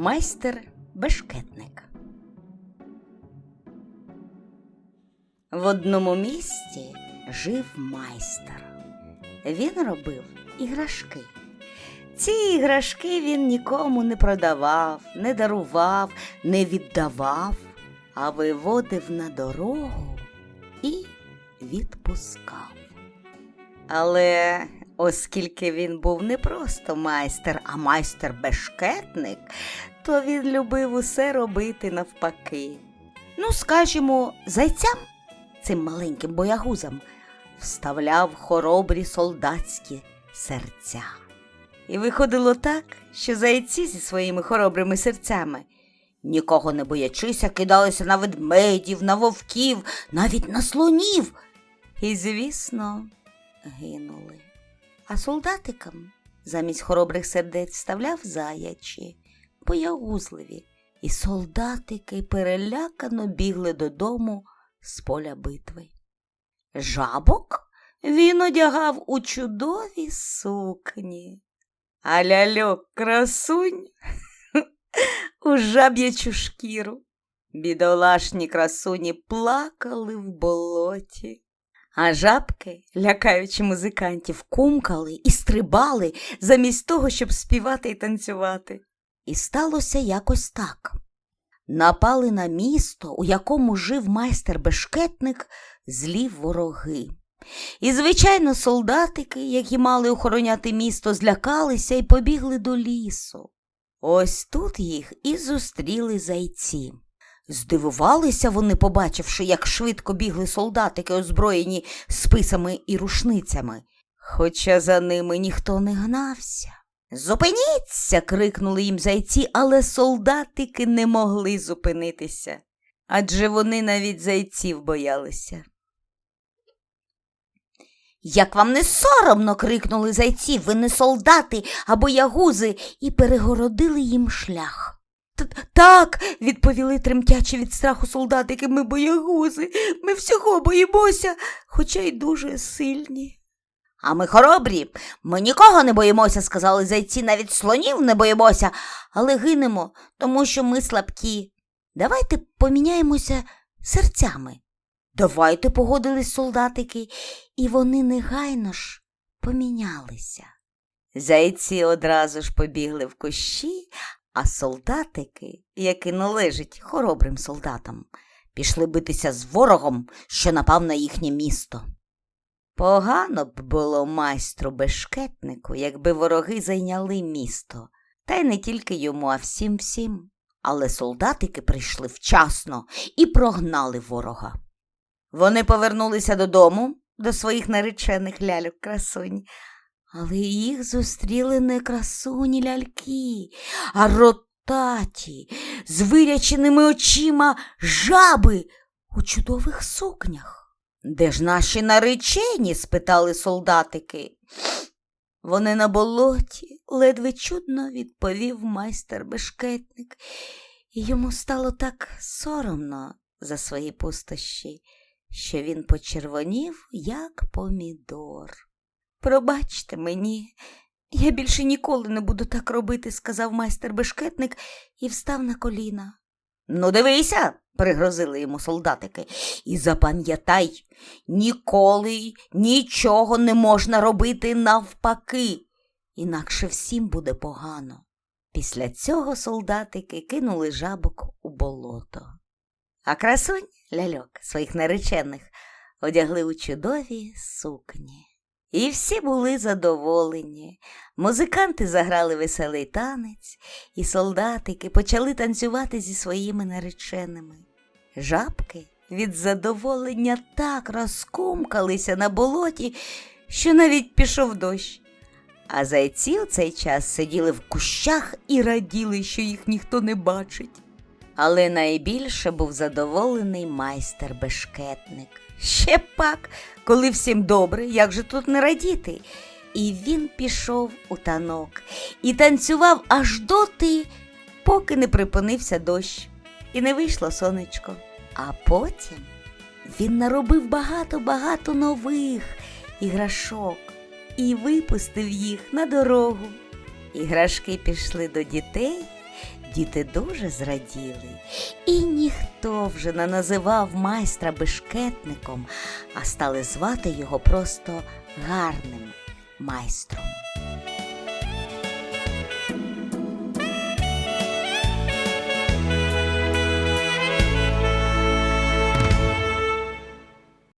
Майстер бешкетник. В одному місті жив майстер. Він робив іграшки. Ці іграшки він нікому не продавав, не дарував, не віддавав, а виводив на дорогу і відпускав. Але оскільки він був не просто майстер, а майстер-бешкетник, то він любив усе робити навпаки. Ну, скажімо, зайцям, цим маленьким боягузам, вставляв хоробрі солдатські серця. І виходило так, що зайці зі своїми хоробрими серцями, нікого не боячися, кидалися на ведмедів, на вовків, навіть на слонів. І, звісно, гинули. А солдатикам замість хоробрих сердець вставляв заячі, боягузливі, і солдатики перелякано бігли додому з поля битви. Жабок він одягав у чудові сукні, а ляльок красунь у жаб'ячу шкіру. Бідолашні красуні плакали в болоті. А жабки, лякаючи музикантів, кумкали і стрибали замість того, щоб співати і танцювати. І сталося якось так. Напали на місто, у якому жив майстер-бешкетник, злі вороги. І, звичайно, солдатики, які мали охороняти місто, злякалися і побігли до лісу. Ось тут їх і зустріли зайці. Здивувалися вони, побачивши, як швидко бігли солдатики, озброєні списами і рушницями, хоча за ними ніхто не гнався. Зупиніться. крикнули їм зайці, але солдатики не могли зупинитися, адже вони навіть зайців боялися. Як вам не соромно. крикнули зайці, ви не солдати або ягузи, і перегородили їм шлях. Так, відповіли тремтячи від страху солдатики, ми боягузи, ми всього боїмося, хоча й дуже сильні. А ми хоробрі, ми нікого не боїмося, сказали зайці, навіть слонів не боїмося, але гинемо, тому що ми слабкі. Давайте поміняємося серцями. Давайте погодились солдатики, і вони негайно ж помінялися. Зайці одразу ж побігли в кущі, а солдатики, які належать хоробрим солдатам, пішли битися з ворогом, що напав на їхнє місто. Погано б було майстру бешкетнику, якби вороги зайняли місто, та й не тільки йому, а всім всім. Але солдатики прийшли вчасно і прогнали ворога. Вони повернулися додому, до своїх наречених ляльок красунь, але їх зустріли не красуні ляльки, а ротаті, з виряченими очима жаби у чудових сукнях. Де ж наші наречені? спитали солдатики. Вони на болоті, ледве чудно відповів майстер бешкетник, і йому стало так соромно за свої пустощі, що він почервонів, як помідор. Пробачте мені, я більше ніколи не буду так робити, сказав майстер бешкетник і встав на коліна. Ну, дивися, пригрозили йому солдатики, і запам'ятай, ніколи нічого не можна робити навпаки, інакше всім буде погано. Після цього солдатики кинули жабок у болото. А красунь ляльок своїх наречених одягли у чудові сукні. І всі були задоволені. Музиканти заграли веселий танець, і солдатики почали танцювати зі своїми нареченими. Жабки від задоволення так розкумкалися на болоті, що навіть пішов дощ. А зайці у цей час сиділи в кущах і раділи, що їх ніхто не бачить. Але найбільше був задоволений майстер бешкетник. Ще пак, коли всім добре, як же тут не радіти. І він пішов у танок і танцював аж доти, поки не припинився дощ, і не вийшло сонечко. А потім він наробив багато-багато нових іграшок і випустив їх на дорогу. Іграшки пішли до дітей, діти дуже зраділи, і ніхто вже не називав майстра бешкетником, а стали звати його просто гарним майстром.